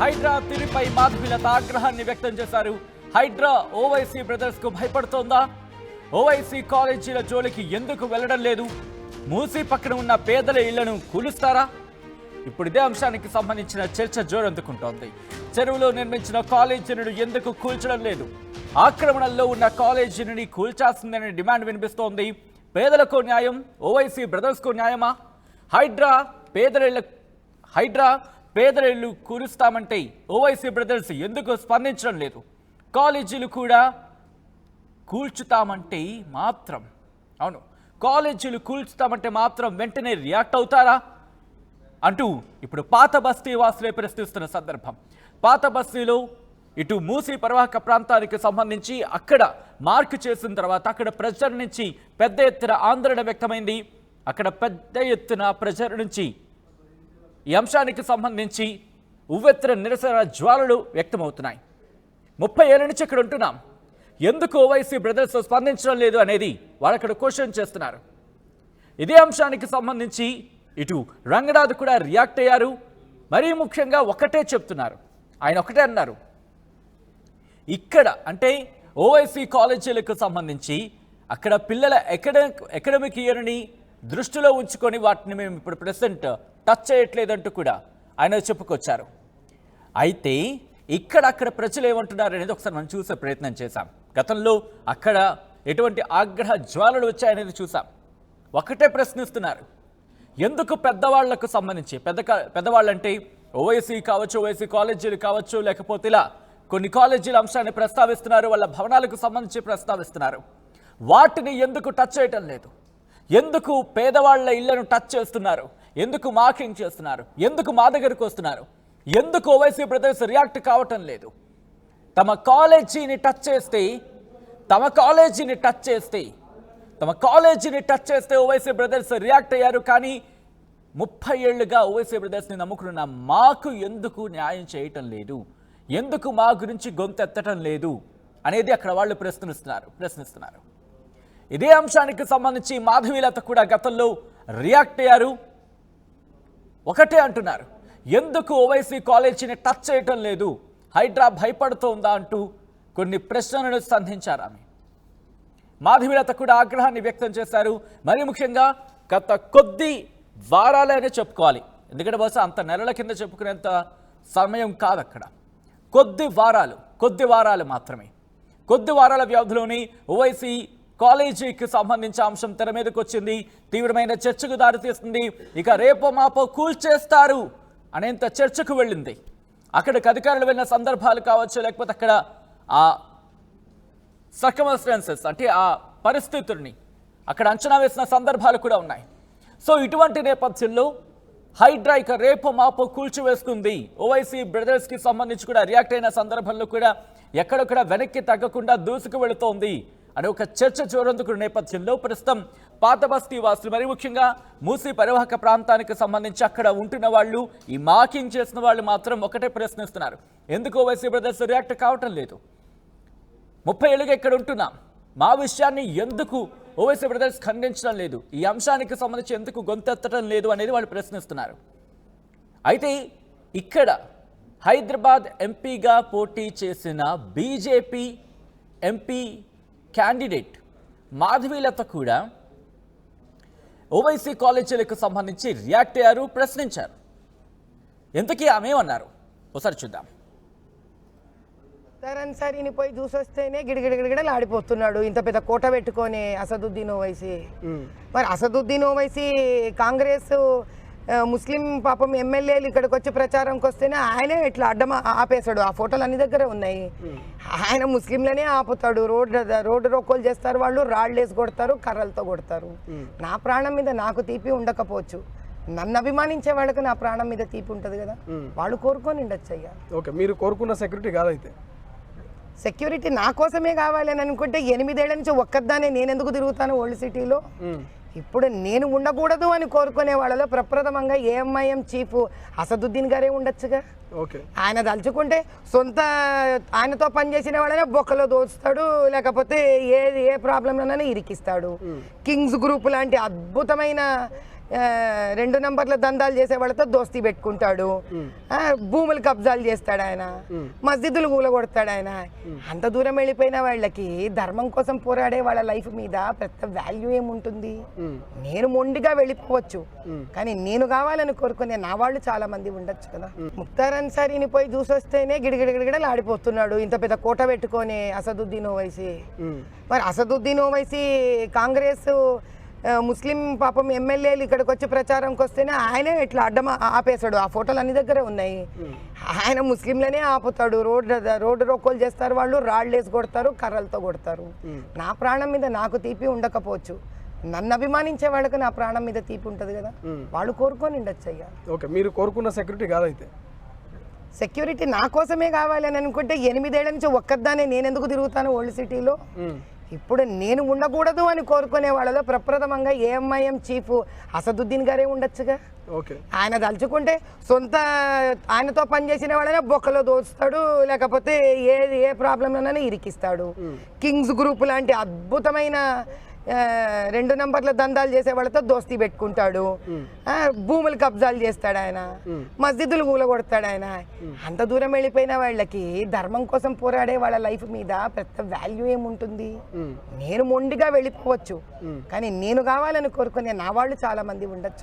హైడ్రా తిరిపై మాధవిలత ఆగ్రహాన్ని వ్యక్తం చేశారు. హైడ్రా ఓవైసీ బ్రదర్స్కు భయపడుతోందా? ఓవైసీ కాలేజీల జోలికి ఎందుకు వెళ్ళడం లేదు? మూసీ పక్కన ఉన్న పేదల ఇళ్ళను కూలుస్తారా? ఇప్పుడు ఇదే అంశానికి సంబంధించిన చర్చ జోరందుకుంటోంది. చెరువులో నిర్మించిన కాలేజీలను ఎందుకు కూల్చడం లేదు? ఆక్రమణల్లో ఉన్న కాలేజీని కూల్చాల్సిందనే డిమాండ్ వినిపిస్తోంది. పేదలకు న్యాయం ఓవైసీ బ్రదర్స్కు న్యాయమా? హైడ్రా పేదల హైడ్రా పేదరిళ్ళు కూలుస్తామంటే ఓవైసీ బ్రదర్స్ ఎందుకు స్పందించడం లేదు? కాలేజీలు కూడా కూల్చుతామంటే మాత్రం. అవును. కాలేజీలు కూల్చుతామంటే మాత్రం వెంటనే రియాక్ట్ అవుతారా? అంటూ ఇప్పుడు పాత బస్తీ వాసులే ప్రశ్నిస్తున్న సందర్భం. పాత బస్తీలో ఇటు మూసీ ప్రవాహక ప్రాంతానికి సంబంధించి అక్కడ మార్క్ చేసిన తర్వాత అక్కడ ప్రజల నుంచి పెద్ద ఎత్తున ఆందోళన వ్యక్తమైంది. అక్కడ పెద్ద ఎత్తున ప్రజల నుంచి ఈ అంశానికి సంబంధించి ఉవ్వెత్తర నిరసన జ్వాలలు వ్యక్తమవుతున్నాయి. ముప్పై ఏళ్ళ నుంచి ఇక్కడ ఉంటున్నాం. ఎందుకు ఓవైసీ బ్రదర్స్ స్పందించడం లేదు అనేది వాళ్ళు అక్కడ క్వశ్చన్ చేస్తున్నారు. ఇదే అంశానికి సంబంధించి ఇటు రంగనాథ్ కూడా రియాక్ట్ అయ్యారు. మరీ ముఖ్యంగా ఒకటే చెప్తున్నారు. ఆయన ఒకటే అన్నారు. ఇక్కడ అంటే ఓవైసీ కాలేజీలకు సంబంధించి అక్కడ పిల్లల అకాడమిక్ ఎకడమిక్ ఇయర్ని దృష్టిలో ఉంచుకొని వాటిని మేము ఇప్పుడు ప్రెసెంట్ టచ్ చేయట్లేదంటూ కూడా ఆయన చెప్పుకొచ్చారు. అయితే ఇక్కడ అక్కడ ప్రజలు ఏమంటున్నారు అనేది ఒకసారి మనం చూసే ప్రయత్నం చేశాం. గతంలో అక్కడ ఎటువంటి ఆగ్రహ జ్వాలలు వచ్చాయనేది చూసాం ఒకటే ప్రశ్నిస్తున్నారు. ఎందుకు పెద్దవాళ్ళకు సంబంధించి పెద్ద పెద్దవాళ్ళంటే ఓవైసీ కావచ్చు ఓవైసీ కాలేజీలు కావచ్చు లేకపోతే ఇలా కొన్ని కాలేజీల అంశాన్ని ప్రస్తావిస్తున్నారు వాళ్ళ భవనాలకు సంబంధించి ప్రస్తావిస్తున్నారు. వాటిని ఎందుకు టచ్ చేయటం లేదు? ఎందుకు పేదవాళ్ళ ఇళ్ళను టచ్ చేస్తున్నారు? ఎందుకు మార్కింగ్ చేస్తున్నారు? ఎందుకు మా దగ్గరకు వస్తున్నారు? ఎందుకు ఓవైసీ బ్రదర్స్ రియాక్ట్ కావటం లేదు? తమ కాలేజీని టచ్ చేస్తే తమ కాలేజీని టచ్ చేస్తే తమ కాలేజీని టచ్ చేస్తే ఓవైసీ బ్రదర్స్ రియాక్ట్ అయ్యారు కానీ ముప్పై ఏళ్ళుగా ఓవైసీ బ్రదర్స్ని నమ్ముకున్న మాకు ఎందుకు న్యాయం చేయటం లేదు? ఎందుకు మా గురించి గొంతెత్తటం లేదు? అనేది అక్కడ వాళ్ళు ప్రశ్నిస్తున్నారు ప్రశ్నిస్తున్నారు. ఇదే అంశానికి సంబంధించి మాధవీలత కూడా గతంలో రియాక్ట్ అయ్యారు. ఒకటే అంటున్నారు ఎందుకు ఓవైసీ కాలేజీని టచ్ చేయటం లేదు? హైడ్రా భయపడుతోందా అంటూ కొన్ని ప్రశ్నలను సంధించారు ఆమె. మాధవీలత కూడా ఆగ్రహాన్ని వ్యక్తం చేశారు. మరి ముఖ్యంగా గత కొద్ది వారాలనే చెప్పుకోవాలి. ఎందుకంటే బహుశా అంత నెలల కింద చెప్పుకునేంత సమయం కాదు అక్కడ కొద్ది వారాలు కొద్ది వారాలు మాత్రమే. కొద్ది వారాల వ్యవధిలోని ఓవైసీ కాలేజీకి సంబంధించిన అంశం తెర మీదకి వచ్చింది. తీవ్రమైన చర్చకు దారితీస్తుంది ఇక రేపో మాపో కూల్చేస్తారు అనేంత చర్చకు వెళ్ళింది. అక్కడికి అధికారులు వెళ్ళిన సందర్భాలు కావచ్చు లేకపోతే అక్కడ ఆ సర్కమస్టెన్సెస్ అంటే ఆ పరిస్థితుల్ని అక్కడ అంచనా వేసిన సందర్భాలు కూడా ఉన్నాయి. సో ఇటువంటి నేపథ్యంలో హైడ్రా ఇక రేపు మాపో కూల్చివేస్తుంది. ఓవైసీ బ్రదర్స్కి సంబంధించి కూడా రియాక్ట్ అయిన సందర్భంలో కూడా ఎక్కడొక్కడ వెనక్కి తగ్గకుండా దూసుకు వెళుతోంది అనే ఒక చర్చ చూడందుకున్న నేపథ్యంలో ప్రస్తుతం పాత బస్తీ వాసులు మరి ముఖ్యంగా మూసీ పరివాహక ప్రాంతానికి సంబంధించి అక్కడ ఉంటున్న వాళ్ళు ఈ మాకింగ్ చేసిన వాళ్ళు మాత్రం ఒకటే ప్రశ్నిస్తున్నారు. ఎందుకు ఓవైసీ బ్రదర్స్ రియాక్ట్ కావటం లేదు. ముప్పై ఏళ్ళుగా ఇక్కడ ఉంటున్నాం. మా విషయాన్ని ఎందుకు ఓవైసీ బ్రదర్స్ ఖండించడం లేదు? ఈ అంశానికి సంబంధించి ఎందుకు గొంతెత్తడం లేదు అనేది వాళ్ళు ప్రశ్నిస్తున్నారు. అయితే ఇక్కడ హైదరాబాద్ ఎంపీగా పోటీ చేసిన బీజేపీ ఎంపీ క్యాండిడేట్ మాధవీలత కూడా ఓవైసీ కాలేజీలకు సంబంధించి రియాక్ట్ అయ్యారు ప్రశ్నించారు. ఎంతకీ ఆమె ఏమన్నారు? ఒకసారి చూద్దాం. సార్ అన్సారీని పోయి చూసొస్తేనే గిడగిడగిడగిడలు ఆడిపోతున్నాడు ఇంత పెద్ద కోట పెట్టుకొని అసదుద్దీన్ ఓవైసీ మరి అసదుద్దీన్ ఓవైసీ కాంగ్రెస్ ముస్లిం పాపం ఎమ్మెల్యేలు ఇక్కడికి వచ్చి ప్రచారంకి వస్తేనే ఆయనే ఇట్లా అడ్డం ఆపేశాడు. ఆ ఫోటోలు అన్ని దగ్గరే ఉన్నాయి. ఆయన ముస్లింలనే ఆపుతాడు. రోడ్డు రోడ్డు రోకోలు చేస్తారు వాళ్ళు రాళ్ళు వేసి కొడతారు కర్రలతో కొడతారు. నా ప్రాణం మీద నాకు తీపి ఉండకపోవచ్చు. నన్ను అభిమానించే వాళ్ళకి నా ప్రాణం మీద తీపి ఉంటుంది కదా. వాళ్ళు కోరుకొని ఉండొచ్చు అయ్యా. ఓకే మీరు కోరుకున్న సెక్యూరిటీ కాదైతే? సెక్యూరిటీ నా కోసమే కావాలి అని అనుకుంటే ఎనిమిదేళ్ళ నుంచి ఒక్కదానే నేను ఎందుకు తిరుగుతాను ఓల్డ్ సిటీలో? ఇప్పుడు నేను ఉండకూడదు అని కోరుకునే వాళ్ళలో ప్రప్రథమంగా ఏఎంఐఎం చీఫ్ అసదుద్దీన్ గారే ఉండొచ్చుగా. ఓకే. ఆయన తలుచుకుంటే సొంత ఆయనతో పనిచేసిన వాళ్ళనే బొక్కలో దోస్తాడు లేకపోతే ఏ ఏ ప్రాబ్లంలోనైనా ఇరికిస్తాడు. కింగ్స్ గ్రూప్ లాంటి అద్భుతమైన రెండు నంబర్ల దందాలు చేసే వాళ్ళతో దోస్తీ పెట్టుకుంటాడు. భూములు కబ్జాలు చేస్తాడు ఆయన. మస్జిదులు కూలగొడతాడు ఆయన. అంత దూరం వెళ్ళిపోయిన వాళ్ళకి ధర్మం కోసం పోరాడే వాళ్ళ లైఫ్ మీద పెద్ద వాల్యూ ఏముంటుంది? నేను మొండిగా వెళ్ళిపోవచ్చు. కానీ నేను కావాలని కోరుకునే నా వాళ్ళు చాలా మంది ఉండొచ్చు కదా. ముక్తార్ అన్సారీని పోయి చూసొస్తేనే గిడగిడగిడగడలు ఆడిపోతున్నాడు ఇంత పెద్ద కోట పెట్టుకొని అసదుద్దీన్ ఓవైసీ మరి అసదుద్దీన్ ఓవైసీ కాంగ్రెస్ ముస్లిం పాపం ఎమ్మెల్యేలు ఇక్కడికి వచ్చి ప్రచారంకి వస్తేనే ఆయనే ఇట్లా అడ్డం ఆపేశాడు. ఆ ఫోటోలు అన్ని దగ్గరే ఉన్నాయి. ఆయన ముస్లింలనే ఆపుతాడు. రోడ్డు రోడ్డు రోకోలు చేస్తారు వాళ్ళు రాళ్ళు వేసి కొడతారు కర్రలతో కొడతారు. నా ప్రాణం మీద నాకు తీపి ఉండకపోవచ్చు. నన్ను అభిమానించే వాళ్ళకి నా ప్రాణం మీద తీపి ఉంటుంది కదా. వాళ్ళు కోరుకొని ఉండొచ్చు అయ్యా. ఓకే మీరు కోరుకున్న సెక్యూరిటీ కాదైతే? సెక్యూరిటీ నా కోసమే కావాలి అని అనుకుంటే ఎనిమిదేళ్ళ నుంచి ఒక్కదానే నేను ఎందుకు తిరుగుతాను ఓల్డ్ సిటీలో? ఇప్పుడు నేను ఉండకూడదు అని కోరుకునే వాళ్ళలో ప్రప్రథమంగా ఏఎంఐఎం చీఫ్ అసదుద్దీన్ గారే ఉండొచ్చుగా. ఓకే. ఆయన తలుచుకుంటే సొంత ఆయనతో పనిచేసిన వాళ్ళనే బొక్కలో దోస్తాడు లేకపోతే ఏ ఏ ప్రాబ్లంలోనైనా ఇరికిస్తాడు. కింగ్స్ గ్రూప్ లాంటి అద్భుతమైన రెండు నంబర్ల దందాలు చేసే వాళ్ళతో దోస్తీ పెట్టుకుంటాడు. భూములు కబ్జాలు చేస్తాడు ఆయన. మస్జిదులు కూలగొడతాడు ఆయన. అంత దూరం వెళ్ళిపోయిన వాళ్ళకి ధర్మం కోసం పోరాడే వాళ్ళ లైఫ్ మీద పెద్ద వాల్యూ ఏముంటుంది? నేను మొండిగా వెళ్ళిపోవచ్చు. కానీ నేను కావాలని కోరుకునే నా వాళ్ళు చాలా మంది ఉండొచ్చు.